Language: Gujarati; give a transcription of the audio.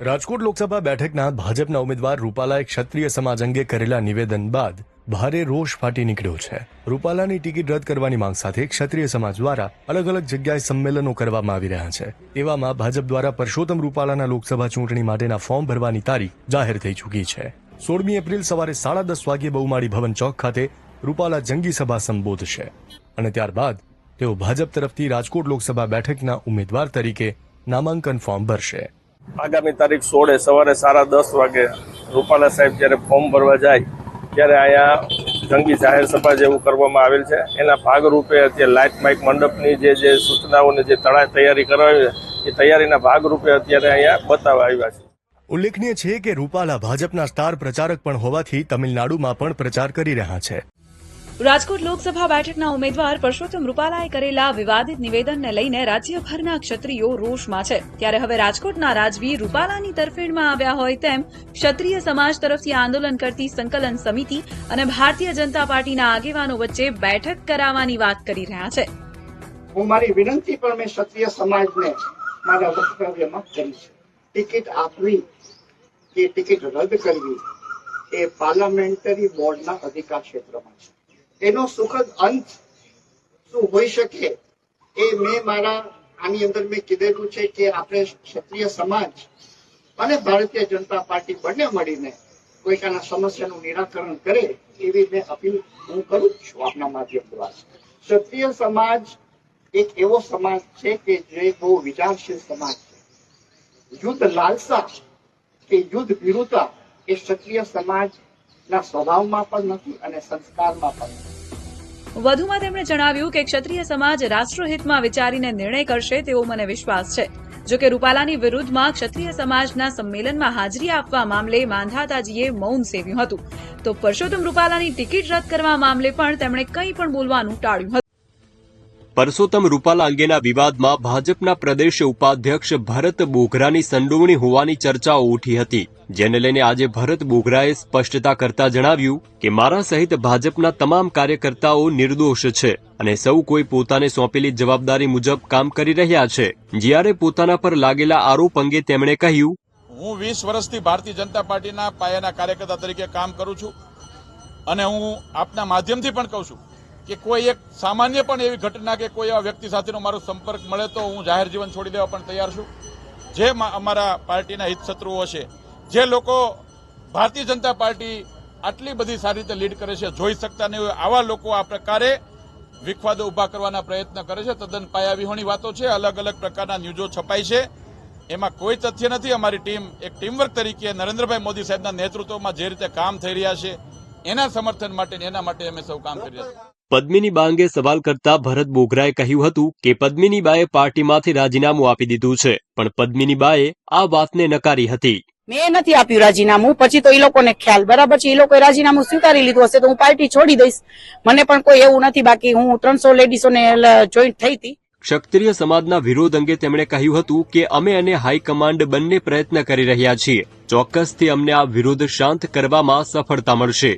રાજકોટ લોકસભા બેઠકના ભાજપના ઉમેદવાર રૂપાલાએ ક્ષત્રિય સમાજ અંગે કરેલા નિવેદન બાદ ભારે રોષ ફાટી નીકળ્યો છે. રૂપાલાની ટિકિટ રદ કરવાની માંગ સાથે ક્ષત્રિય સમાજ દ્વારા અલગ અલગ જગ્યાએ સંમેલનો કરવામાં આવી રહ્યા છે. તેવામાં ભાજપ દ્વારા પરસોત્તમ રૂપાલાના લોકસભા ચૂંટણી માટેના ફોર્મ ભરવાની તારીખ જાહેર થઈ ચૂકી છે. સોળમી એપ્રિલ સવારે સાડા દસ વાગ્યે બહુમાળી ભવન ચોક ખાતે રૂપાલા જંગી સભા સંબોધશે અને ત્યારબાદ તેઓ ભાજપ તરફથી રાજકોટ લોકસભા બેઠકના ઉમેદવાર તરીકે નામાંકન ફોર્મ ભરશે. આગામી તારીખ સોળે, સવારે સાડા દસ વાગે રૂપાલા સાહેબ જ્યારે ફોર્મ ભરવા જાય, ત્યારે અહીંયા જંગી જાહેર સભા જેવું કરવામાં આવેલ છે. એના ભાગરૂપે અત્યારે લાઇટ માઇક મંડપની જે જે સૂચનાઓને જે તળા તૈયારી કરાવી છે, એ તૈયારીના ભાગરૂપે અત્યારે અહીંયા બતાવવા આવ્યા છે. ઉલ્લેખનીય છે કે રૂપાલા ભાજપના સ્ટાર પ્રચારક પણ હોવાથી તમિલનાડુમાં પણ પ્રચાર કરી રહ્યા છે. રાજકોટ લોકસભા બેઠકના ઉમેદવાર પરસોત્તમ રૂપાલાએ કરેલા વિવાદિત નિવેદનને લઈને રાજ્યભરના ક્ષત્રિયો રોષમાં છે. ત્યારે હવે રાજકોટના રાજવી રૂપાલાની તરફેણમાં આવ્યા હોય તેમ ક્ષત્રિય સમાજ તરફથી આંદોલન કરતી સંકલન સમિતિ અને ભારતીય જનતા પાર્ટીના આગેવાનો વચ્ચે બેઠક કરાવવાની વાત કરી રહ્યા છે. હું મારી વિનંતી પણ મેં ક્ષત્રિય સમાજને મારા વક્તવ્યમાં કરી છે. ટિકિટ આપવી કે ટિકિટ રદ કરવી એ પાર્લામેન્ટરી બોર્ડના અધિકાર ક્ષેત્રમાં છે. એનો સુખદ અંત શું હોઈ શકે એ મેં મારા, આની અંદર મેં કીધેલું છે કે આપણે ક્ષત્રિય સમાજ અને ભારતીય જનતા પાર્ટી બંને મળીને કોઈક આના સમસ્યાનું નિરાકરણ કરે એવી મેં અપીલ હું કરું છું આપના માધ્યમ દ્વારા ક્ષત્રિય સમાજ એક એવો સમાજ છે કે જે બહુ વિચારશીલ સમાજ છે. યુદ્ધ લાલસા કે યુદ્ધ ભીરુતા એ ક્ષત્રિય સમાજના સ્વભાવમાં પણ નથી અને સંસ્કારમાં પણ નથી. વધુમાં તેમણે જણાવ્યું કે ક્ષત્રિય સમાજ રાષ્ટ્રહિતમાં વિચારીને નિર્ણય કરશે તેવો મને વિશ્વાસ છે. જો કે રૂપાલાની વિરુદ્ધમાં ક્ષત્રિય સમાજના સંમેલનમાં હાજરી આપવા મામલે માંધાતાજીએ મૌન સેવ્યું હતું. તો પરસોત્તમ રૂપાલાની ટિકિટ રદ કરવા મામલે પણ તેમણે કંઈ પણ બોલવાનું ટાળ્યું હતું. પરસોત્તમ રૂપાલા અંગેના વિવાદમાં ભાજપના પ્રદેશ ઉપાધ્યક્ષ ભરત બોઘરાની સંડોવણી હોવાની ચર્ચાઓ ઉઠી હતી. જેને લઈને આજે ભરત બોઘરાએ સ્પષ્ટતા કરતા જણાવ્યું કે મારા સહિત ભાજપના તમામ કાર્યકર્તાઓ નિર્દોષ છે અને સૌ કોઈ પોતાને સોંપેલી જવાબદારી મુજબ કામ કરી રહ્યા છે. જ્યારે પોતાના પર લાગેલા આરોપ અંગે તેમણે કહ્યું, હું વીસ વર્ષથી ભારતીય જનતા પાર્ટીના પાયાના કાર્યકર્તા તરીકે કામ કરું છું અને હું આપના માધ્યમથી પણ કહું છું કે કોઈ એક સામાન્ય પણ એવી ઘટના કે કોઈ એવા વ્યક્તિ સાથેનો મારો સંપર્ક મળે તો હું જાહેર જીવન છોડી દેવા પણ તૈયાર છું. જે અમારા પાર્ટીના હિતશત્રુઓ છે, જે લોકો ભારતીય જનતા પાર્ટી આટલી બધી સારી રીતે લીડ કરે છે, જોઈ શકતા નહીં હોય, આવા લોકો આ પ્રકારે વિખવાદો ઊભા કરવાના પ્રયત્ન કરે છે. તદ્દન પાયાવિહોણી વાતો છે, અલગ અલગ પ્રકારના ન્યૂઝો છપાય છે. એમાં કોઈ તથ્ય નથી. અમારી ટીમ એક ટીમવર્ક તરીકે નરેન્દ્રભાઈ મોદી સાહેબના નેતૃત્વમાં જે રીતે કામ થઈ રહ્યા છે, એના સમર્થન માટે એના માટે અમે સૌ કામ કરી રહ્યા છીએ. પદ્મિની બા અંગે સવાલ કરતા ભરત બોઘરાએ કહ્યું હતું કે પદ્મિની બાએ પાર્ટીમાંથી રાજીનામું આપી દીધું છે પણ પદ્મિની બાએ આ વાતને નકારી હતી. મેં નથી આપ્યું રાજીનામું પછી તો એ લોકોને ખ્યાલ બરાબર છે? એ લોકોએ રાજીનામું સ્વીકારી લીધું હશે તો હું પાર્ટી છોડી દઈશ. મને પણ કોઈ એવું નથી બાકી હું ત્રણસો લેડીસોને જોઈન્ટ થઈ હતી. ક્ષત્રિય સમાજના વિરોધ અંગે તેમણે કહ્યું હતું કે અમે અને હાઈકમાન્ડ બંને પ્રયત્ન કરી રહ્યા છીએ. ચોક્કસથી અમને આ વિરોધ શાંત કરવામાં સફળતા મળશે.